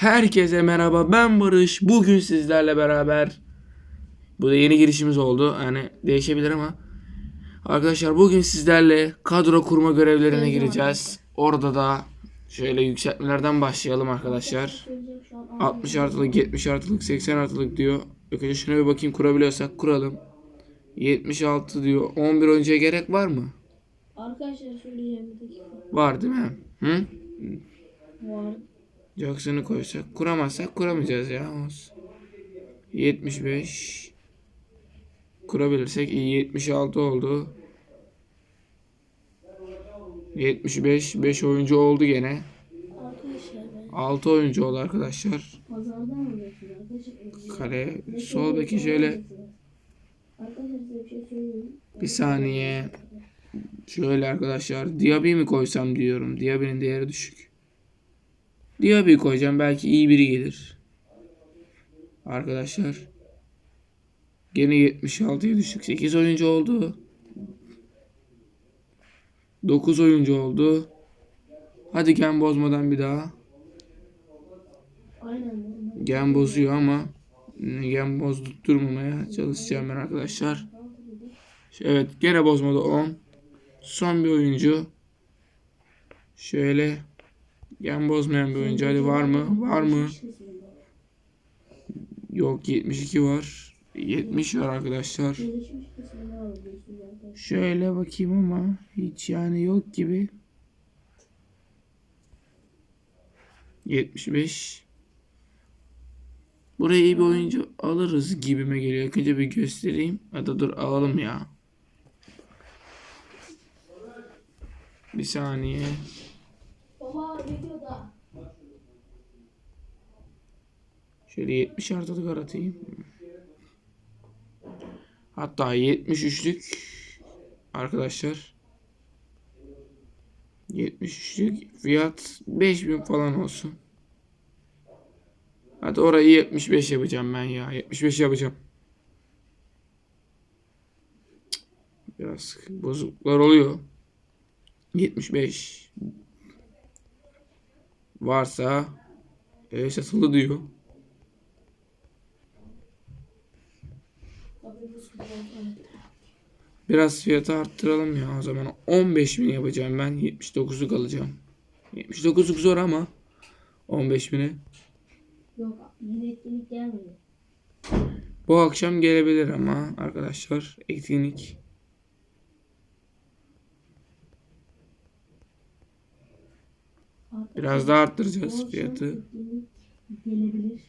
Herkese merhaba ben Barış. Bugün sizlerle beraber bu da yeni girişimiz oldu. Yani değişebilir ama arkadaşlar bugün sizlerle kadro kurma görevlerine gireceğiz. Orada da şöyle yükseltmelerden başlayalım arkadaşlar. 60 artılık, 70 artılık, 80 artılık diyor. Önce şuna bir bakayım kurabiliyorsak kuralım. 76 diyor. 11 oyuncuya gerek var mı? Arkadaşlar söyleyeceğim. Var değil mi? Hı? Var. Jackson'ı koysak kuramazsak kuramayacağız ya. Olsun. 75 kurabilirsek iyi 76 oldu. 75 5 oyuncu oldu gene. Arkadaşlar ben 6 oyuncu oldu arkadaşlar. arkadaşlar. Kale sol beki şöyle şey bir saniye. Şöyle arkadaşlar Diaby mi koysam diyorum. Diaby'nin değeri düşük. Diaby koyacağım belki iyi biri gelir. Arkadaşlar. Gene 76'ya düştük. 8 oyuncu oldu. 9 oyuncu oldu. Hadi gen bozmadan bir daha. Gen bozuyor ama gen bozdurmamaya çalışacağım ben arkadaşlar. Evet gene bozmadı 10. Son bir oyuncu. Şöyle gen bozmayan bir oyuncu. Hadi var mı? Var mı? Yok 72 var. 70 var arkadaşlar. Şöyle bakayım ama hiç yani yok gibi. 75. Buraya iyi bir oyuncu alırız gibime geliyor. Önce bir göstereyim. Hadi dur alalım ya. Bir saniye. Baba videoda. Şöyle 70 artılık aratayım. Hatta 73'lük arkadaşlar. 73'lük fiyat 5000 falan olsun. Hadi orayı 75 yapacağım ben ya. 75 yapacağım. Biraz bozukluklar oluyor. 75 varsa e, satılı diyor. Biraz fiyatı arttıralım ya o zaman 15 bin yapacağım ben 79'luk alacağım. 79'luk zor ama 15 bine. Yok yine gelmedi. Bu akşam gelebilir ama arkadaşlar etkinlik. Biraz daha arttıracağız fiyatı. Etkinlik gelebilir.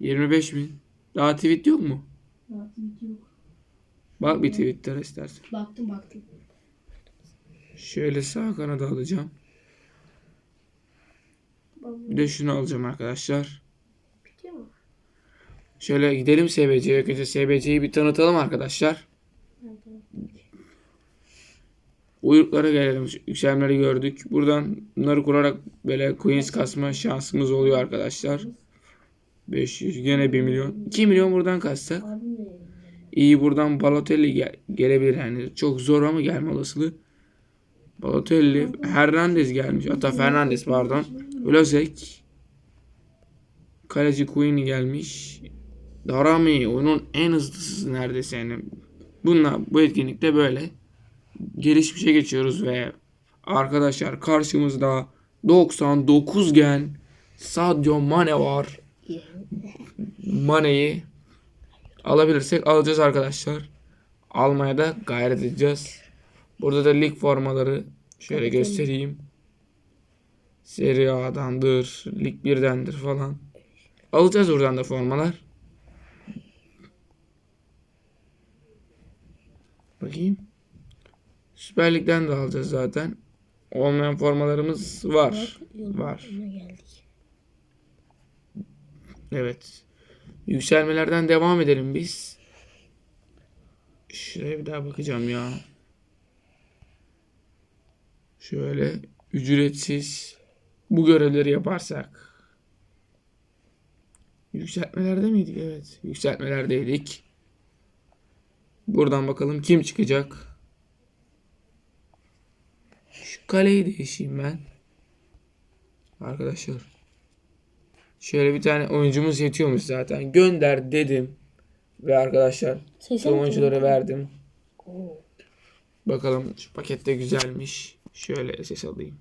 25 bin. Daha tweet yok mu? Daha tweet yok. Bak bir tweetlere istersen. Baktım baktım. Şöyle sağ kanada alacağım. Bir de şunu alacağım arkadaşlar. Şöyle gidelim SBC'ye. Önce SBC'yi bir tanıtalım arkadaşlar. Evet, evet. Uyruklara gelelim. Yükselmeleri gördük. Buradan bunları kurarak böyle coins kasma şansımız oluyor arkadaşlar. 500 gene 1 milyon. 2 milyon buradan kassak. İyi buradan Balotelli gel- gelebilir yani. Çok zor ama gelme olasılığı. Balotelli, Hernandez gelmiş. Hatta Fernandez pardon. Lozek. Kaleci Queen gelmiş. Darami oyunun en hızlısı neredeyse yani. Bunlar bu etkinlikte böyle gelişmişe geçiyoruz ve arkadaşlar karşımızda 99 gen Sadio Mane var. Mane'yi alabilirsek alacağız arkadaşlar. Almaya da gayret edeceğiz. Burada da lig formaları şöyle göstereyim. Serie A'dandır, Lig 1'dendir falan. Alacağız buradan da formalar. Bakayım. Süper Lig'den de alacağız zaten. Olmayan formalarımız var. Var. geldik. Evet. Yükselmelerden devam edelim biz. Şuraya bir daha bakacağım ya. Şöyle ücretsiz bu görevleri yaparsak. Yükseltmelerde miydik? Evet. Yükseltmelerdeydik. Buradan bakalım kim çıkacak. Kaleyi değişeyim ben. Arkadaşlar. Şöyle bir tane oyuncumuz yetiyormuş zaten. Gönder dedim. Ve arkadaşlar tüm oyuncuları verdim. Oo. Bakalım şu pakette güzelmiş. Şöyle ses alayım.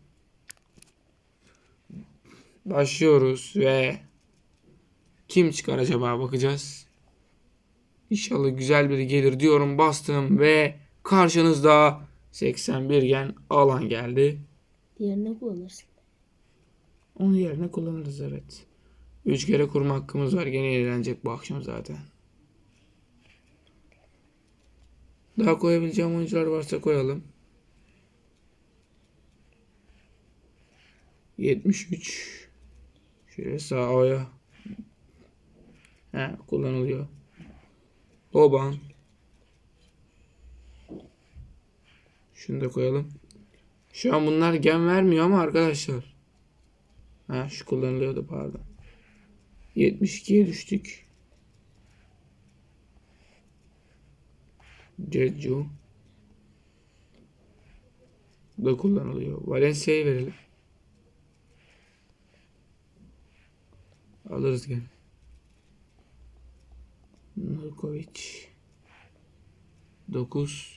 Başlıyoruz ve kim çıkar acaba bakacağız. İnşallah güzel biri gelir diyorum bastım ve karşınızda 81 gen alan geldi. Diğerini kullanırsın. Onun yerine kullanırız evet. 3 kere kurma hakkımız var. Gene eğlenecek bu akşam zaten. Daha koyabileceğim oyuncular varsa koyalım. 73 Şöyle sağ A'ya He, kullanılıyor. Oban Şunu da koyalım. Şu an bunlar gen vermiyor ama arkadaşlar. Ha şu kullanılıyordu pardon. 72'ye düştük. Jeju. Da kullanılıyor. Valencia'yı verelim. Alırız gene. Nurkovic. 9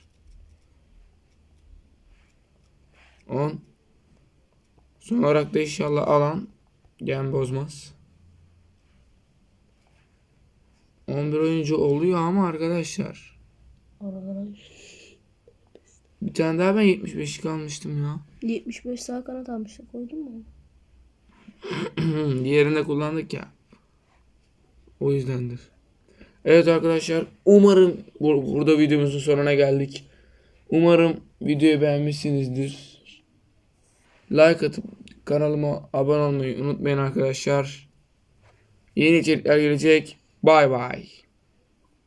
10 Son olarak da inşallah alan gen bozmaz. 11 oyuncu oluyor ama arkadaşlar. Bir tane daha ben 75 kalmıştım ya. 75 sağ kanat almıştık. Koydun mu? Diğerinde kullandık ya. O yüzdendir. Evet arkadaşlar umarım bur- burada videomuzun sonuna geldik. Umarım videoyu beğenmişsinizdir. Like atıp kanalıma abone olmayı unutmayın arkadaşlar. Yeni içerikler gelecek. Bay bay.